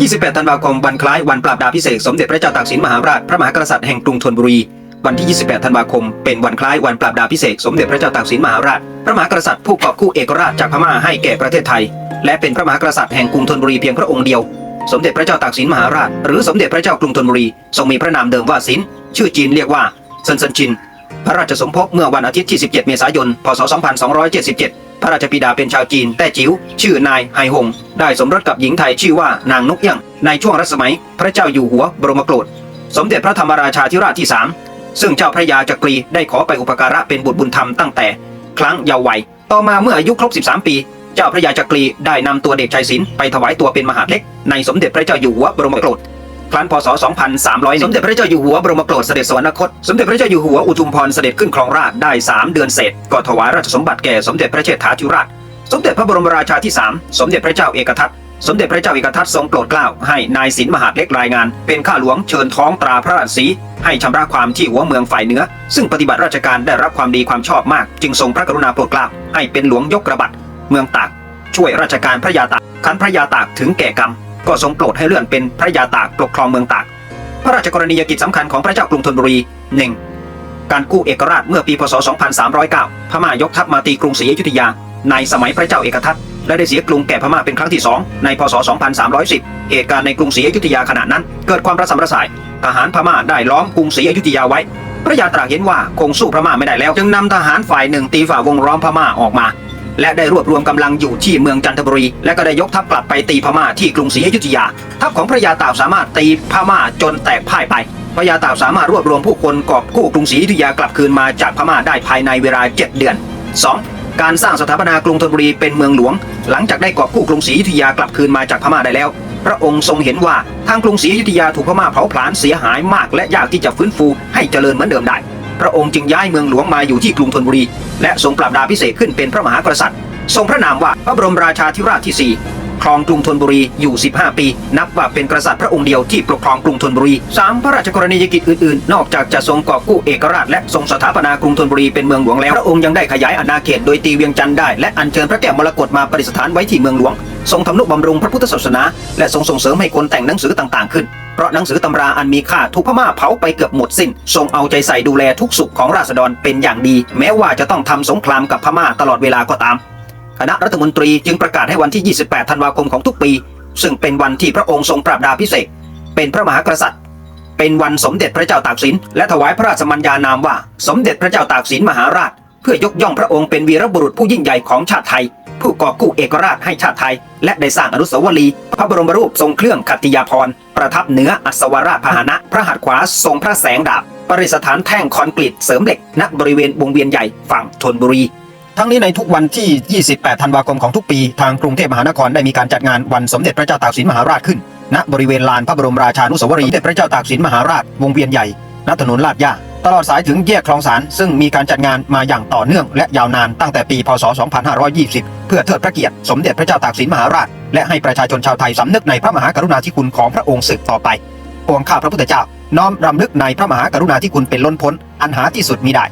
28 ธันวาคมวันคล้ายวันปราบดาพิเศษสมเด็จพระเจ้าตากสินมหาราชพระมหากษัตริย์แห่งกรุงธนบุรี วันที่ 28 ธันวาคม เป็นวันคล้ายวันปราบดาพิเศษสมเด็จพระเจ้าตากสินมหาราช พระมหากษัตริย์ผู้กอบกู้เอกราชจากพม่าให้แก่ประเทศไทย และเป็นพระมหากษัตริย์แห่งกรุงธนบุรีเพียงพระองค์เดียว สมเด็จพระเจ้าตากสินมหาราช หรือสมเด็จพระเจ้ากรุงธนบุรีทรงมีพระนามเดิมว่าสินชื่อจีนเรียกว่าเซินเซินจิน พระราชสมภพเมื่อวันอาทิตย์ที่ 17 เมษายน พศ 2277 พระราชบิดาเป็นชาวจีนแต่จิ๋วชื่อนายไฮฮงได้สมรสกับหญิงไทยชื่อว่านางนกเอี้ยง ในช่วงรัชสมัย พระเจ้าอยู่หัวบรมโกรธสมเด็จพระธรรมราชาธิราชที่3ซึ่งเจ้าพระยาจักรีได้ขอไปอุปการะเป็นบุตรบุญธรรมตั้งแต่ ครั้งเยาว์วัย ต่อมาเมื่ออายุครบ 13 ปี เจ้าพระยาจักรีได้นำตัวเด็กชายศิลป์ไปถวายตัวเป็นมหาดเล็ก ในสมเด็จพระเจ้าอยู่หัวบรมโกรธ ครั้นพศ 2300สมเด็จพระเจ้าอยู่หัวบรมโปรดเสด็จสวรรคต สมเด็จพระเจ้าอยู่หัวอุทุมพรเสด็จขึ้นครองราชได้ 3 เดือนเศษก็ถวายราชสมบัติแก่สมเด็จพระเชษฐาธิราช สมเด็จพระบรมราชาที่ 3 สมเด็จพระเจ้าเอกทัตสมเด็จพระเจ้าเอกทัตทรงโปรดเกล้าให้นายสินมหาดเล็กรายงาน เป็นข้าหลวงเชิญท้องตราพระราชสีให้ชำระความที่หัวเมืองฝ่ายเหนือ ซึ่งปฏิบัติราชการได้รับความดีความชอบมาก จึงทรงพระกรุณาโปรดเกล้าให้เป็นหลวงยกระบัดเมืองตากช่วยราชการพระยาตากคันพระยาตากถึงแก่กรรม ก็ทรงโปรดให้เลื่อนเป็นพระยาตากปกครองเมืองตาก พระราชกรณียกิจสำคัญของพระเจ้ากรุงธนบุรี 1. การกู้เอกราชเมื่อปีพศ 2309 พม่ายกทัพมาตีกรุงศรีอยุธยา ในสมัยพระเจ้าเอกทัตและได้เสียกรุงแก่พม่าเป็นครั้งที่ 2 ในพศ 2310 เหตุการณ์ในกรุงศรีอยุธยาขณะนั้น เกิดความระสำระสาย ทหารพม่าได้ล้อมกรุงศรีอยุธยาไว้ พระยาตรากเห็นว่าคงสู้พม่าไม่ได้แล้ว จึงนำทหารฝ่ายหนึ่งตีฝ่าวงล้อมพม่าออกมา และได้รวบรวมกำลังอยู่ที่เมืองจันทบุรี และก็ได้ยกทัพกลับไปตีพม่าที่กรุงศรีอยุธยา ทัพของพระยาตากสามารถตีพม่าจนแตกพ่ายไปพระยาตากสามารถรวบรวมผู้คนกอบกู้กรุงศรีอยุธยากลับคืนมาจากพม่าได้ภายในเวลา 7 เดือน 2. การสร้างสถาปนากรุงธนบุรีเป็นเมืองหลวง หลังจากได้กอบกู้กรุงศรีอยุธยากลับคืนมาจากพม่าได้แล้ว พระองค์ทรงเห็นว่าทางกรุงศรีอยุธยาถูกพม่าเผาผลาญเสียหายมากและยากที่จะฟื้นฟูให้เจริญเหมือนเดิมได้ พระองค์จึงย้ายเมืองหลวงมาอยู่ที่กรุงธนบุรี และทรงปรับดาพิเศษขึ้นเป็นพระมหากษัตริย์ ทรงพระนามว่าพระบรมราชาธิราชที่ 4ครองกรุงธนบุรีอยู่ 15 ปี นับว่าเป็นกษัตริย์พระองค์เดียวที่ปกครองกรุงธนบุรี 3. พระราชกรณียกิจอื่นๆ นอกจากจะทรงกอบกู้เอกราชและทรงสถาปนากรุงธนบุรีเป็นเมืองหลวงแล้ว พระองค์ยังได้ขยายอาณาเขตโดยตีเวียงจันทร์ได้และอัญเชิญพระแก้วมรกตมาประดิษฐานไว้ที่เมืองหลวง ทรงทำนุบำรุงพระพุทธศาสนา และทรงส่งเสริมให้คนแต่งหนังสือต่างๆขึ้น เพราะหนังสือตำราอันมีค่าถูกพม่าเผาไปเกือบหมดสิ้น ทรงเอาใจใส่ดูแลทุกสุขของราษฎรเป็นอย่างดี แม้ว่าจะต้องทำสงครามกับพม่าตลอดเวลาก็ตาม คณะรัฐมนตรีจึงประกาศให้วันที่ 28 ธันวาคมของทุกปี ซึ่งเป็นวันที่พระองค์ทรงปราบดาพิเศษเป็นพระมหากษัตริย์เป็นวันสมเด็จพระเจ้าตากสิน และถวายพระราชมัญญานามว่า สมเด็จพระเจ้าตากสินมหาราช เพื่อยกย่องพระองค์เป็นวีรบุรุษผู้ยิ่งใหญ่ของชาติไทย ผู้กอบกู้เอกราชให้ชาติไทย และได้สร้างอนุสาวรีย์พระบรมรูปทรงเครื่องขัตติยาภรณ์ประทับเหนืออัศวราชพาหนะ พระหัตถ์ขวาทรงพระแสงดาบประดิษฐานแท่งคอนกรีตเสริมเหล็กณบริเวณวงเวียนใหญ่ฝั่งธนบุรีทั้งนี้ในทุกวันที่ 28 ธันวาคมของทุกปี ทางกรุงเทพมหานครได้มีการจัดงานวันสมเด็จพระเจ้าตากสินมหาราชขึ้น ณ บริเวณลานพระบรมราชานุสาวรีย์เด็จพระเจ้าตากสินมหาราช วงเวียนใหญ่ ณ ถนนลาดย่า ตลอดสายถึงแยกคลองสาร ซึ่งมีการจัดงานมาอย่างต่อเนื่องและยาวนานตั้งแต่ปี พศ 2520 เพื่อเทิดพระเกียรติสมเด็จพระเจ้าตากสินมหาราช และให้ประชาชนชาวไทยสำนึกในพระมหากรุณาธิคุณของพระองค์สืบต่อไปปวงข้าพระพุทธเจ้า น้อมรำลึกในพระมหากรุณาธิคุณเป็นล้นพ้น อันหาที่สุดมิได้